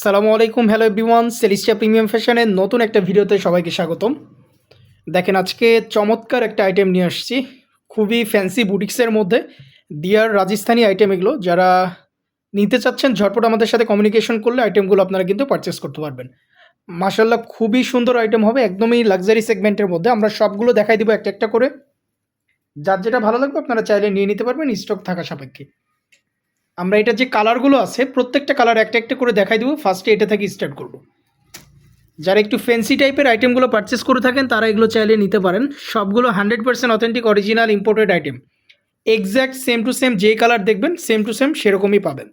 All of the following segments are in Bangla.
আসসালামু আলাইকুম হ্যালো এভরিওয়ান সেলিস্টিয়া প্রিমিয়াম ফ্যাশনের নতুন একটা ভিডিওতে সবাইকে স্বাগতম। দেখেন, আজকে চমৎকার একটা আইটেম নিয়ে আসছি। খুবই ফ্যান্সি বুটিক্সের মধ্যে দিয়ার রাজস্থানী আইটেম এগুলো। যারা নিতে চাচ্ছেন, ঝটপট আমাদের সাথে কমিউনিকেশন করলে আইটেমগুলো আপনারা কিন্তু পারচেস করতে পারবেন। মাসাল্লাহ খুবই সুন্দর আইটেম হবে, একদমই লাক্সারি সেগমেন্টের মধ্যে। আমরা সবগুলো দেখাই দিব একটা একটা করে। যার যেটা ভালো লাগবে আপনারা চাইলে নিয়ে নিতে পারবেন স্টক থাকা সাপেক্ষে। আমরা এটা যে কালারগুলো আছে, প্রত্যেকটা কালার একটা একটা করে দেখাই দেবো। ফার্স্টে এটা থেকে স্টার্ট করব। যারা একটু ফ্যান্সি টাইপের আইটেমগুলো পারচেস করে থাকেন, তারা এগুলো চাইলে নিতে পারেন। সবগুলো hundred percent authentic original imported item exact same to same যে কালার দেখবেন সেম টু সেম সেরকমই পাবেন।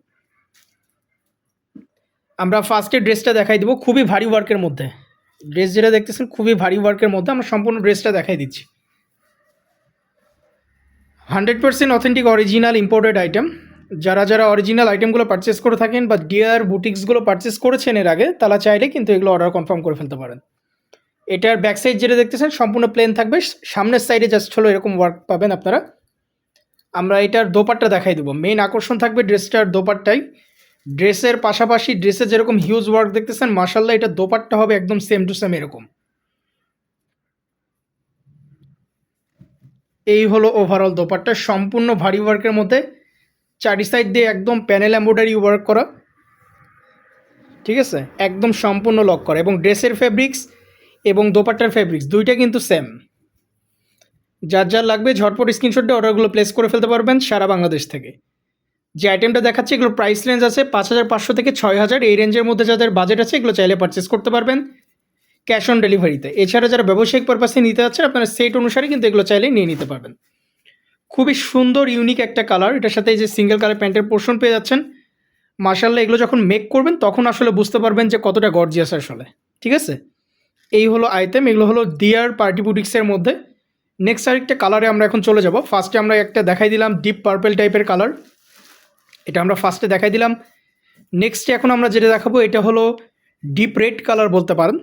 আমরা ফার্স্টে ড্রেসটা দেখাই দেবো, খুবই ভারী ওয়ার্কের মধ্যে। ড্রেস যেটা দেখতেছেন, খুবই ভারী ওয়ার্কের মধ্যে, আমরা সম্পূর্ণ ড্রেসটা দেখাই দিচ্ছি। Hundred percent authentic original imported item যারা যারা অরিজিনাল আইটেমগুলো পারচেস করে থাকেন বা ডিয়ার বুটিক্সগুলো পারচেস করেছেন এর আগে, তারা চাইলে কিন্তু এগুলো অর্ডার কনফার্ম করে ফেলতে পারেন। এটার ব্যাক সাইড যেটা দেখতেছেন, সম্পূর্ণ প্লেন থাকবে। সামনের সাইডে জাস্ট হলো এরকম ওয়ার্ক পাবেন আপনারা। আমরা এটার দোপাট্টা দেখাই দেবো। মেইন আকর্ষণ থাকবে ড্রেসটার দোপাট্টাই ড্রেসের পাশাপাশি ড্রেসে যেরকম হিউজ ওয়ার্ক দেখতেছেন মার্শাল্লাহ এটা দোপাট্টা হবে একদম সেম টু সেম এরকম। এই হলো ওভারঅল দোপাট্টা। সম্পূর্ণ ভারী ওয়ার্কের মধ্যে চারি সাইড দিয়ে একদম প্যানেল এম্ব্রয়ডারি ওয়ার্ক করা। ঠিক আছে? একদম সম্পূর্ণ লক করা এবং ড্রেসের ফেব্রিক্স এবং দোপাট্টার ফেব্রিক্স দুইটা কিন্তু সেম যার যার লাগবে ঝটপট স্ক্রিনশট দিয়ে অর্ডারগুলো প্লেস করে ফেলতে পারবেন সারা বাংলাদেশ থেকে। যে আইটেমটা দেখাচ্ছে এগুলো প্রাইস রেঞ্জ আছে পাঁচ হাজার পাঁচশো থেকে ছয় হাজার। এই রেঞ্জের মধ্যে যাদের বাজেট আছে, এগুলো চাইলে পারচেস করতে পারবেন ক্যাশ অন ডেলিভারিতে এছাড়া যারা ব্যবসায়িক পারপাসে নিতে যাচ্ছেন, আপনারা সেট অনুসারে কিন্তু এগুলো চাইলে নিয়ে নিতে পারবেন। খুবই সুন্দর ইউনিক একটা কালার এটার সাথে যে সিঙ্গেল কালার প্যান্টের পোর্শন পেয়ে যাচ্ছেন। মার্শাল্লাহ এগুলো যখন মেক করবেন, তখন আসলে বুঝতে পারবেন যে কতটা গর্জিয়াস আসলে। ঠিক আছে? এই হলো আইটেম এগুলো হলো ডিয়ার পার্টি বুটিক্সের মধ্যে। নেক্সট আরেকটা কালারে আমরা এখন চলে যাব। ফার্স্টে আমরা একটা দেখাই দিলাম ডিপ পার্পেল টাইপের কালার এটা আমরা ফার্স্টে দেখাই দিলাম। নেক্সটে এখন আমরা যেটা দেখাবো, এটা হলো ডিপ রেড কালার বলতে পারেন।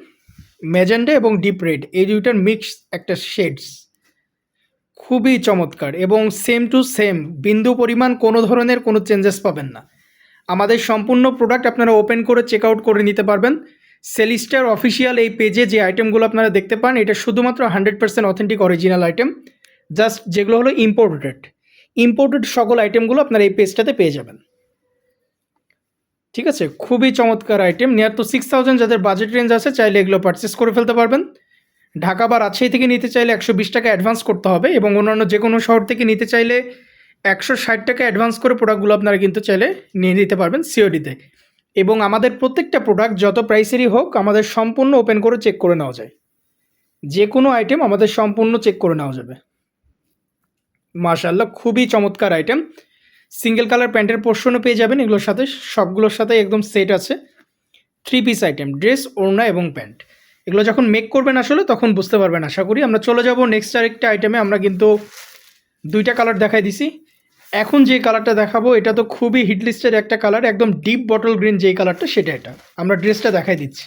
ম্যাজেন্ডে এবং ডিপ রেড এই দুইটার মিক্স একটা শেডস খুবই চমৎকার এবং সেম টু সেম বিন্দু পরিমাণ কোনো ধরনের কোনো চেঞ্জেস পাবেন না। আমাদের সম্পূর্ণ প্রোডাক্ট আপনারা ওপেন করে চেক আউট করে নিতে পারবেন। সেলিস্টার অফিসিয়াল এই পেজে যে আইটেমগুলো আপনারা দেখতে পান, এটা শুধুমাত্র hundred percent authentic original item just যেগুলো হলো ইম্পোর্টেড ইম্পোর্টেড সকল আইটেমগুলো আপনারা এই পেজটাতে পেয়ে যাবেন। ঠিক আছে? খুবই চমৎকার item near to six thousand যাদের বাজেট রেঞ্জ আছে, চাইলে এগুলো পারচেস করে ফেলতে পারবেন। ঢাকা বা রাজশাহী থেকে নিতে চাইলে একশো বিশ টাকা অ্যাডভান্স করতে হবে এবং অন্যান্য যে কোনো শহর থেকে নিতে চাইলে একশো ষাট টাকা অ্যাডভান্স করে প্রোডাক্টগুলো আপনারা কিন্তু চাইলে নিয়ে নিতে পারবেন সিওডিতে এবং আমাদের প্রত্যেকটা প্রোডাক্ট যত প্রাইসেরই হোক, আমাদের সম্পূর্ণ ওপেন করে চেক করে নেওয়া যায়। যে কোনো আইটেম আমাদের সম্পূর্ণ চেক করে নেওয়া যাবে। মার্শাল্লাহ খুবই চমৎকার আইটেম সিঙ্গেল কালার প্যান্টের পোর্শনও পেয়ে যাবেন, এগুলোর সাথে সবগুলোর সাথে একদম সেট আছে। থ্রি পিস আইটেম ড্রেস ওড়না এবং প্যান্ট। এগুলো যখন মেক করবেন আসলে, তখন বুঝতে পারবেন, আশা করি। আমরা চলে যাব নেক্সট আরেকটা আইটেমে আমরা কিন্তু দুইটা কালার দেখাই দিছি। এখন যে কালারটা দেখাবো, এটা তো খুবই হিটলিস্টের একটা কালার একদম ডিপ বটল গ্রিন যেই কালারটা সেটা এটা। আমরা ড্রেসটা দেখাই দিচ্ছি।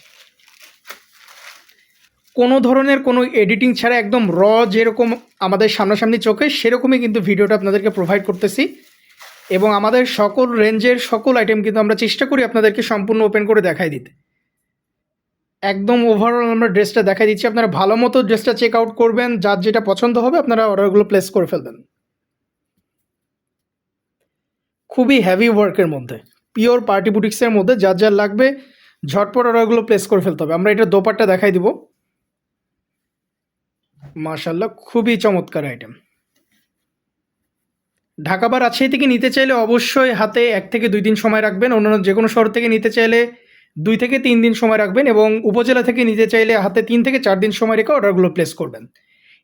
কোনো ধরনের কোনো এডিটিং ছাড়া একদম র যেরকম আমাদের সামনাসামনি চোখে, সেরকমই কিন্তু ভিডিওটা আপনাদেরকে প্রোভাইড করতেছি। এবং আমাদের সকল রেঞ্জের সকল আইটেম কিন্তু আমরা চেষ্টা করি আপনাদেরকে সম্পূর্ণ ওপেন করে দেখাই দিতে। একদম ওভারঅল আমরা ড্রেসটা দেখাই দিচ্ছি। আপনারা ভালো মতো ড্রেসটা চেক আউট করবেন, যার যেটা পছন্দ হবে আপনারা অর্ডারগুলো প্লেস করে ফেলবেন। খুবই হ্যাভি ওয়ার্কের মধ্যে পিওর পার্টি বুটিক্সের মধ্যে যার যার লাগবে, ঝটপট অর্ডারগুলো প্লেস করে ফেলতে হবে। আমরা এটা দোপারটা দেখাই দিব। মার্শাল্লাহ খুবই চমৎকার আইটেম ঢাকা বা রাজশাহী থেকে নিতে চাইলে অবশ্যই হাতে এক থেকে দুই দিন সময় রাখবেন। অন্যান্য যে কোনো শহর থেকে নিতে চাইলে দুই থেকে তিন দিন সময় রাখবেন এবং উপজেলা থেকে নিতে চাইলে হাতে তিন থেকে চার দিন সময় রেখে অর্ডারগুলো প্লেস করবেন।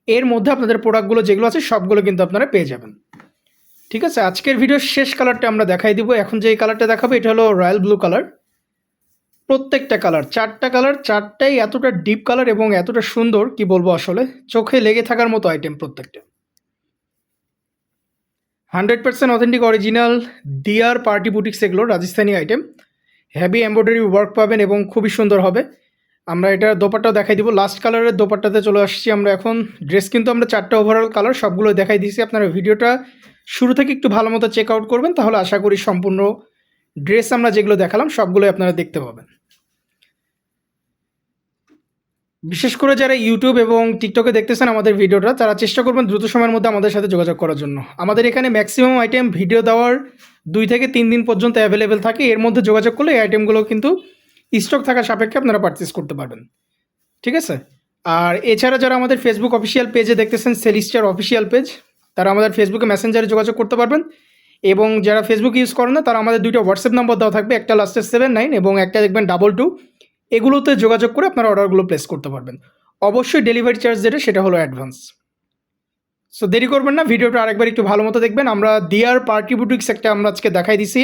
এর মধ্যে আপনাদের প্রোডাক্টগুলো যেগুলো আছে সবগুলো কিন্তু আপনারা পেয়ে যাবেন। ঠিক আছে, আজকের ভিডিওর শেষ কালারটা আমরা দেখাই দিব। এখন যে কালারটা দেখাবো, এটা হলো রয়্যাল ব্লু কালার প্রত্যেকটা কালার চারটা কালার চারটাই এতটা ডিপ কালার এবং এতটা সুন্দর, কি বলব আসলে? চোখে লেগে থাকার মতো আইটেম প্রত্যেকটা। Hundred percent authentic original dear party boutiques এগুলো Rajasthani item heavy embroidery work পাবেন এবং খুবই সুন্দর হবে। আমরা এটা দোপাট্টা দেখাই দিব। লাস্ট কালারের দোপাট্টাতে চলে আসছি আমরা এখন। ড্রেস কিন্তু আমরা চারটা ওভারঅল কালার সবগুলো দেখাই দিয়েছি। আপনারা ভিডিওটা শুরু থেকে একটু ভালো মতো চেক আউট করবেন, তাহলে আশা করি সম্পূর্ণ ড্রেস আমরা যেগুলো দেখালাম, সবগুলোই আপনারা দেখতে পাবেন। বিশেষ করে যারা ইউটিউব এবং টিকটকে দেখতেছেন আমাদের ভিডিওটা, তারা চেষ্টা করবেন দ্রুত সময়ের মধ্যে আমাদের সাথে যোগাযোগ করার জন্য। আমাদের এখানে ম্যাক্সিমাম আইটেম ভিডিও দেওয়ার দুই থেকে তিন দিন পর্যন্ত অ্যাভেলেবেল থাকে। এর মধ্যে যোগাযোগ করলে এই আইটেমগুলো কিন্তু স্টক থাকার সাপেক্ষে আপনারা পারচেস করতে পারবেন। ঠিক আছে? আর এছাড়া যারা আমাদের ফেসবুক অফিসিয়াল পেজে দেখতেছেন সেলিস্টার অফিসিয়াল পেজ তারা আমাদের ফেসবুকে মেসেঞ্জারে যোগাযোগ করতে পারবেন। এবং যারা ফেসবুক ইউজ করেন না, তারা আমাদের দুইটা হোয়াটসঅ্যাপ নাম্বার দেওয়া থাকবে। একটা লাস্টে সেভেন নাইন এবং একটা দেখবেন ডাবল টু এগুলোতে যোগাযোগ করে আপনারা অর্ডারগুলো প্লেস করতে পারবেন। অবশ্যই ডেলিভারি চার্জ যেটা, সেটা হলো অ্যাডভান্স সো দেরি করবেন না, ভিডিওটা আরেকবার একটু ভালো মতো দেখবেন। আমরা দিয়ার পার্টি বুটিক্স একটা আমরা আজকে দেখাই দিছি।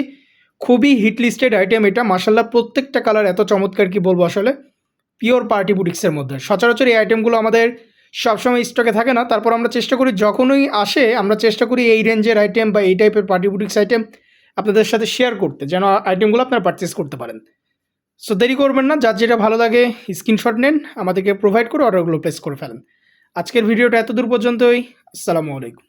খুবই হিট লিস্টেড আইটেম এটা। মাসাল্লাহ প্রত্যেকটা কালার এত চমৎকার কি বলব আসলে? পিওর পার্টি বুটিক্সের মধ্যে। সচরাচর এই আইটেমগুলো আমাদের সবসময় স্টকে থাকে না। তারপর আমরা চেষ্টা করি, যখনই আসে, আমরা চেষ্টা করি এই রেঞ্জের আইটেম বা এই টাইপের পার্টি বুটিক্স আইটেম আপনাদের সাথে শেয়ার করতে, যেন আইটেমগুলো আপনারা পারচেস করতে পারেন। সো দেরি করবেন না, যার যেটা ভালো লাগে স্ক্রিনশট নেন, আমাদেরকে প্রোভাইড করে অর্ডারগুলো প্লেস করে ফেলেন। আজকের ভিডিওটা এতদূর পর্যন্তই, আসসালামু আলাইকুম।